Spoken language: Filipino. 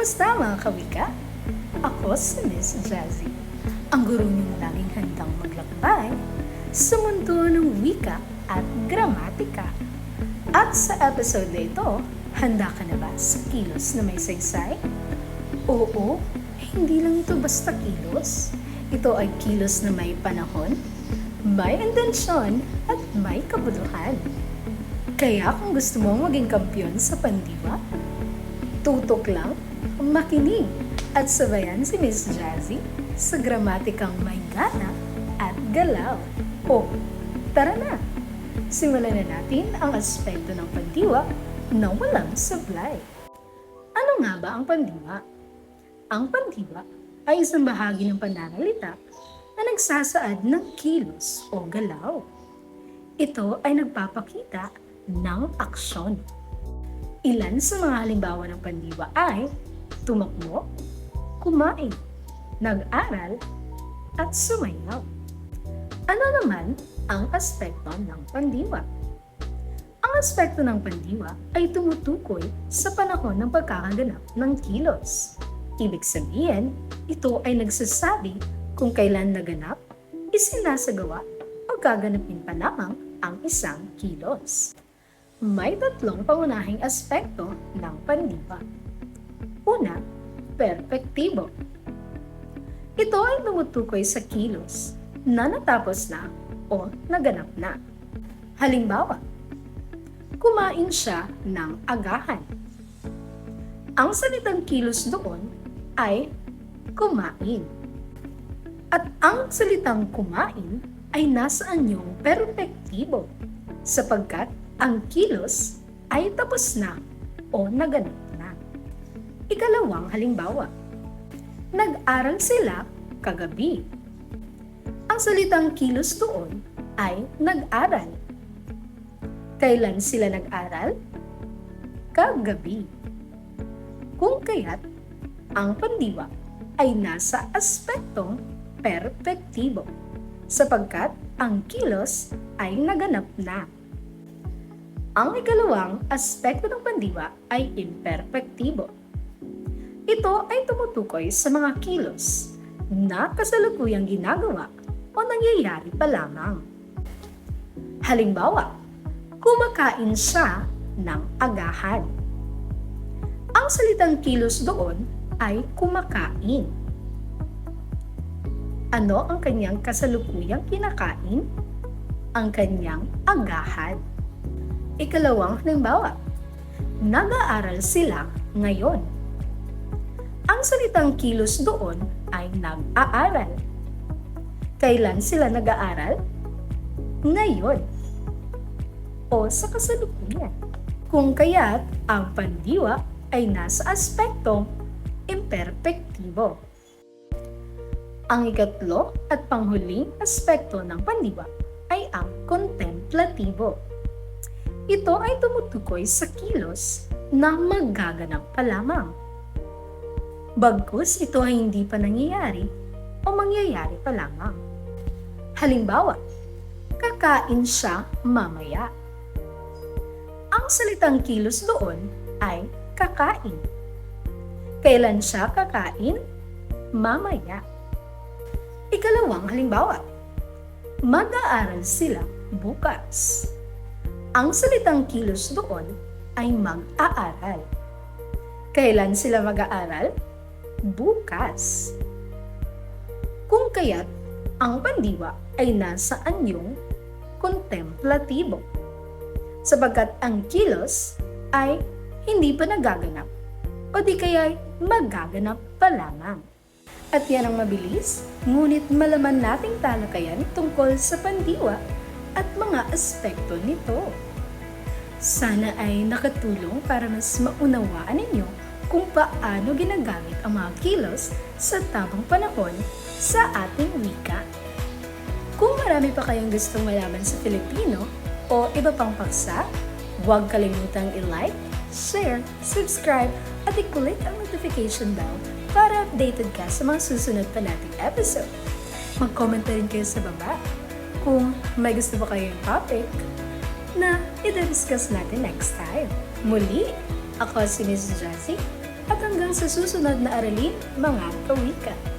Kamusta mga kawika? Ako si Miss Jazzy, ang guro niyong laging handang maglakbay sa mundo ng wika at gramatika. At sa episode na ito, handa ka na ba sa kilos na may saysay? Oo, hindi lang ito basta kilos. Ito ay kilos na may panahon, may intensyon at may kabuluhan. Kaya kung gusto mong maging kampiyon sa pandiwa, tutok lang, makinig at sabayan si Miss Jazzy sa gramatikang may gana at galaw. O, tara na! Simulan na natin ang aspeto ng pandiwa na walang sablay. Ano nga ba ang pandiwa? Ang pandiwa ay isang bahagi ng pananalita na nagsasaad ng kilos o galaw. Ito ay nagpapakita ng aksyon. Ilan sa mga halimbawa ng pandiwa ay tumakbo, kumain, nag-aral, at sumayaw. Ano naman ang aspekto ng pandiwa? Ang aspekto ng pandiwa ay tumutukoy sa panahon ng pagkakaganap ng kilos. Ibig sabihin, ito ay nagsasabi kung kailan naganap, isinasagawa o gaganapin pa lamang ang isang kilos. May tatlong pangunahing aspekto ng pandiwa. Una, perpektibo. Ito ay tumutukoy sa kilos na natapos na o naganap na. Halimbawa, kumain siya ng agahan. Ang salitang kilos doon ay kumain. At ang salitang kumain ay nasa anyong perpektibo sapagkat ang kilos ay tapos na o naganap na. Ikalawang halimbawa, nag-aral sila kagabi. Ang salitang kilos doon ay nag-aral. Kailan sila nag-aral? Kagabi. Kung kaya't, ang pandiwa ay nasa aspektong perpektibo sapagkat ang kilos ay naganap na. Ang ikalawang aspekto ng pandiwa ay imperpektibo. Ito ay tumutukoy sa mga kilos na kasalukuyang ginagawa o nangyayari pa lamang. Halimbawa, kumakain siya ng agahan. Ang salitang kilos doon ay kumakain. Ano ang kanyang kasalukuyang kinakain? Ang kanyang agahan. Ikalawang halimbawa, nag-aaral sila ngayon. Ang salitang kilos doon ay nag-aaral. Kailan sila nag-aaral? Ngayon. O sa kasalukuyan. Kung kaya't ang pandiwa ay nasa aspektong imperpektibo. Ang ikatlo at panghuling aspekto ng pandiwa ay ang kontemplatibo. Ito ay tumutukoy sa kilos na magaganap pa lamang. Bagkus ito ay hindi pa nangyayari o mangyayari pa lamang. Halimbawa, kakain siya mamaya. Ang salitang kilos doon ay kakain. Kailan siya kakain? Mamaya. Ikalawang halimbawa, mag-aaral sila bukas. Ang salitang kilos doon ay mag-aaral. Kailan sila mag-aaral? Bukas. Kung kaya't ang pandiwa ay nasa anyong kontemplatibo. Sapagkat ang kilos ay hindi pa nagaganap o di kaya magaganap pa lamang. At yan ang mabilis, ngunit malaman nating talakayan tungkol sa pandiwa at mga aspekto nito. Sana ay nakatulong para mas maunawaan ninyo kung paano ginagamit ang mga kilos sa tamang panahon sa ating wika. Kung marami pa kayong gustong malaman sa Filipino o iba pang paksa, huwag kalimutang i-like, share, subscribe, at i-click ang notification bell para updated ka sa mga susunod pa nating episode. Mag-comment rin kayo sa baba kung may gusto pa kayong topic na i-discuss natin next time. Muli, ako si Ms. Jessie At hanggang sa susunod na aralin, mga kawika.